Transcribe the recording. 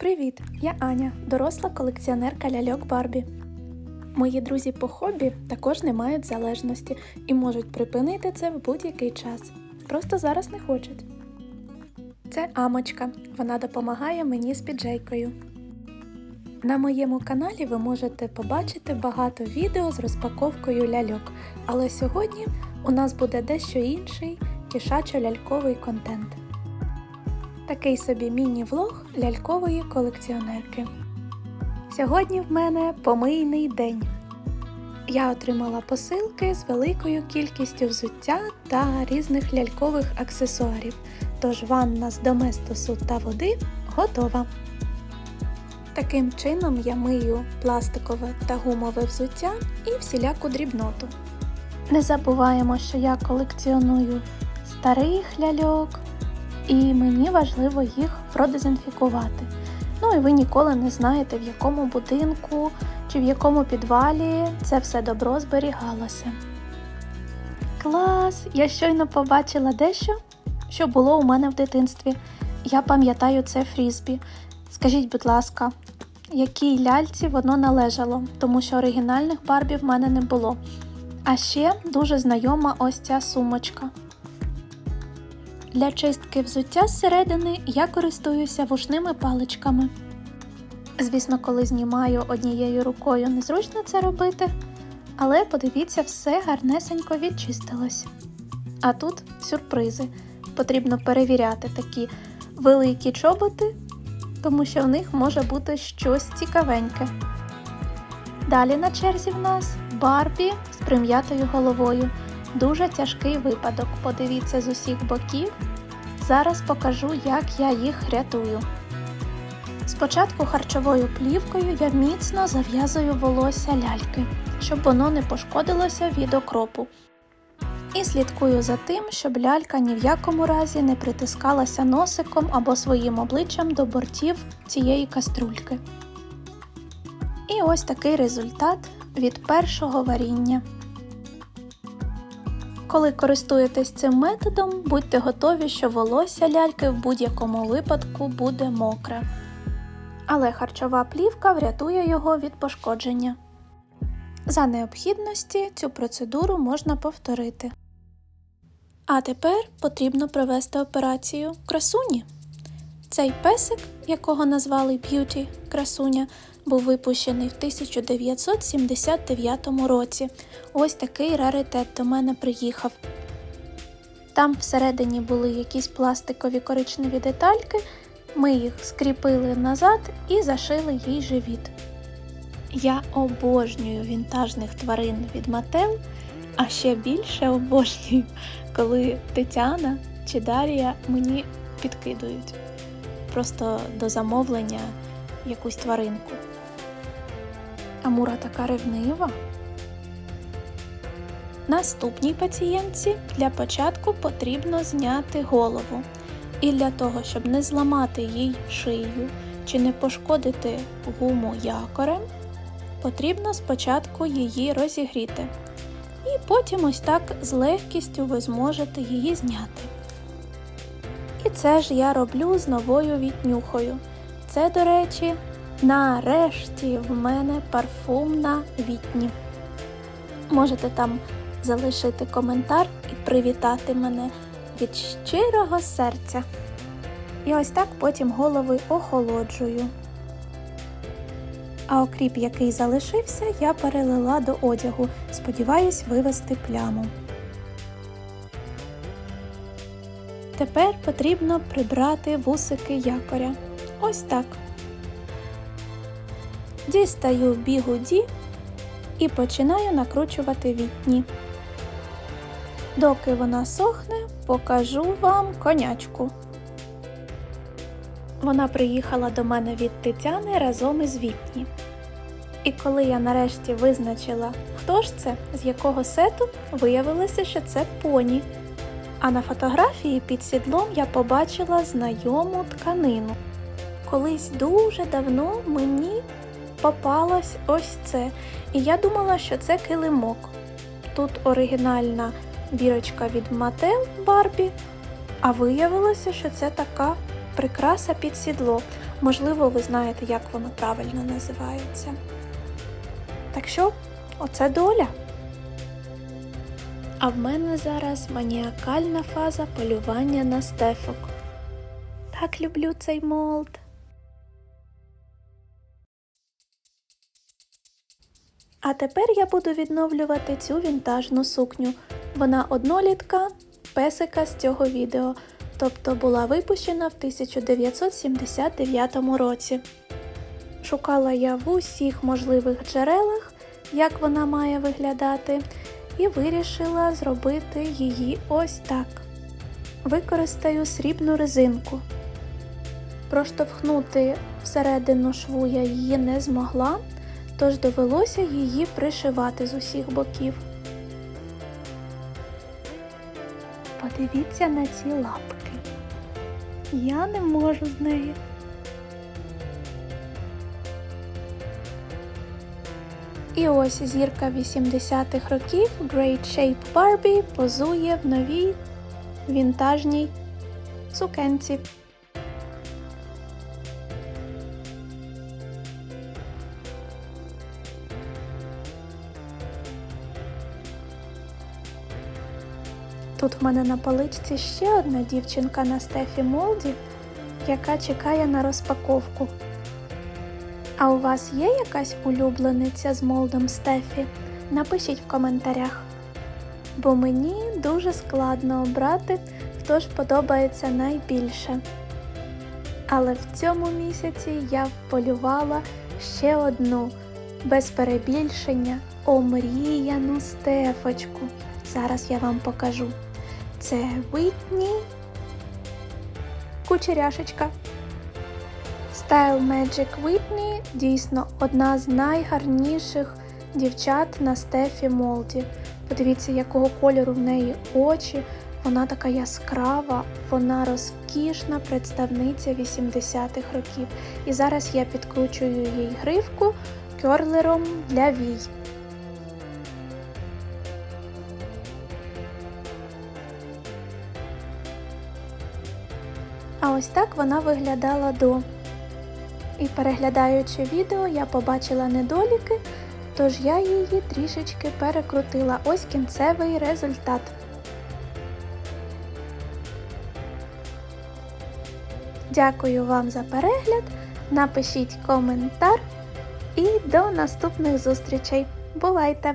Привіт! Я Аня, доросла колекціонерка ляльок Барбі. Мої друзі по хобі також не мають залежності і можуть припинити це в будь-який час. Просто зараз не хочуть. Це Амочка. Вона допомагає мені з піджейкою. На моєму каналі ви можете побачити багато відео з розпаковкою ляльок, але сьогодні у нас буде дещо інший кішачо-ляльковий контент. Такий собі міні-влог лялькової колекціонерки. Сьогодні в мене помийний день. Я отримала посилки з великою кількістю взуття та різних лялькових аксесуарів, тож ванна з доместосу та води готова. Таким чином я мию пластикове та гумове взуття і всіляку дрібноту. Не забуваємо, що я колекціоную старих ляльок, і мені важливо їх продезінфікувати. Ну і ви ніколи не знаєте, в якому будинку чи в якому підвалі це все добро зберігалося. Клас! Я щойно побачила дещо, що було у мене в дитинстві. Я пам'ятаю це фрізбі. Скажіть, будь ласка, якій ляльці воно належало, тому що оригінальних барбів в мене не було. А ще дуже знайома ось ця сумочка. Для чистки взуття зсередини я користуюся вушними паличками. Звісно, коли знімаю однією рукою, незручно це робити, але подивіться, все гарнесенько відчистилось. А тут сюрпризи. Потрібно перевіряти такі великі чоботи, тому що в них може бути щось цікавеньке. Далі на черзі в нас Барбі з прим'ятою головою. Дуже тяжкий випадок. Подивіться з усіх боків. Зараз покажу, як я їх рятую. Спочатку харчовою плівкою я міцно зав'язую волосся ляльки, щоб воно не пошкодилося від окропу. І слідкую за тим, щоб лялька ні в якому разі не притискалася носиком або своїм обличчям до бортів цієї каструльки. І ось такий результат від першого варіння. Коли користуєтесь цим методом, будьте готові, що волосся ляльки в будь-якому випадку буде мокре. Але харчова плівка врятує його від пошкодження. За необхідності цю процедуру можна повторити. А тепер потрібно провести операцію красуні. Цей песик, якого назвали Б'юті красуня, був випущений в 1979 році. Ось такий раритет до мене приїхав. Там всередині були якісь пластикові коричневі детальки, ми їх скріпили назад і зашили їй живіт. Я обожнюю вінтажних тварин від Мател, а ще більше обожнюю, коли Тетяна чи Дар'я мені підкидують просто до замовлення якусь тваринку. Амура така ревнива. Наступній пацієнтці для початку потрібно зняти голову. І для того, щоб не зламати їй шию чи не пошкодити гуму якорем, потрібно спочатку її розігріти. І потім ось так з легкістю ви зможете її зняти. І це ж я роблю з новою віднюхою. Це, до речі, нарешті в мене парфумна вітні. Можете там залишити коментар і привітати мене від щирого серця. І ось так потім голови охолоджую. А окріп, який залишився, я перелила до одягу. Сподіваюсь вивести пляму. Тепер потрібно прибрати вусики якоря. Ось так. Дістаю бігуді і починаю накручувати вітні. Доки вона сохне, покажу вам конячку. Вона приїхала до мене від Тетяни разом із Вітні. І коли я нарешті визначила, хто ж це, з якого сету, виявилося, що це поні. А на фотографії під сідлом я побачила знайому тканину. Колись дуже давно мені попалось ось це, і я думала, що це килимок. Тут оригінальна бірочка від Mattel Барбі, а виявилося, що це така прикраса під сідло. Можливо, ви знаєте, як воно правильно називається. Так що, оце доля. А в мене зараз маніакальна фаза полювання на стефок. Так люблю цей молд. А тепер я буду відновлювати цю вінтажну сукню. Вона однолітка песика з цього відео, тобто була випущена в 1979 році. Шукала я в усіх можливих джерелах, як вона має виглядати, і вирішила зробити її ось так. Використаю срібну резинку. Проштовхнути всередину шву я її не змогла, тож довелося її пришивати з усіх боків. Подивіться на ці лапки. Я не можу з нею. І ось зірка 80-х років Great Shape Barbie позує в новій вінтажній сукенці. Тут в мене на поличці ще одна дівчинка на Стефі Молді, яка чекає на розпаковку. А у вас є якась улюблениця з молдом Стефі? Напишіть в коментарях. Бо мені дуже складно обрати, хто ж подобається найбільше. Але в цьому місяці я вполювала ще одну без перебільшення омріяну стефочку. Зараз я вам покажу. Це Whitney Кучеряшечка. Style Magic Whitney дійсно одна з найгарніших дівчат на Стефі Молді. Подивіться, якого кольору в неї очі. Вона така яскрава, вона розкішна представниця 80-х років. І зараз я підкручую їй гривку кьорлером для вій. А ось так вона виглядала до. І переглядаючи відео, я побачила недоліки, тож я її трішечки перекрутила. Ось кінцевий результат. Дякую вам за перегляд. Напишіть коментар і до наступних зустрічей. Бувайте!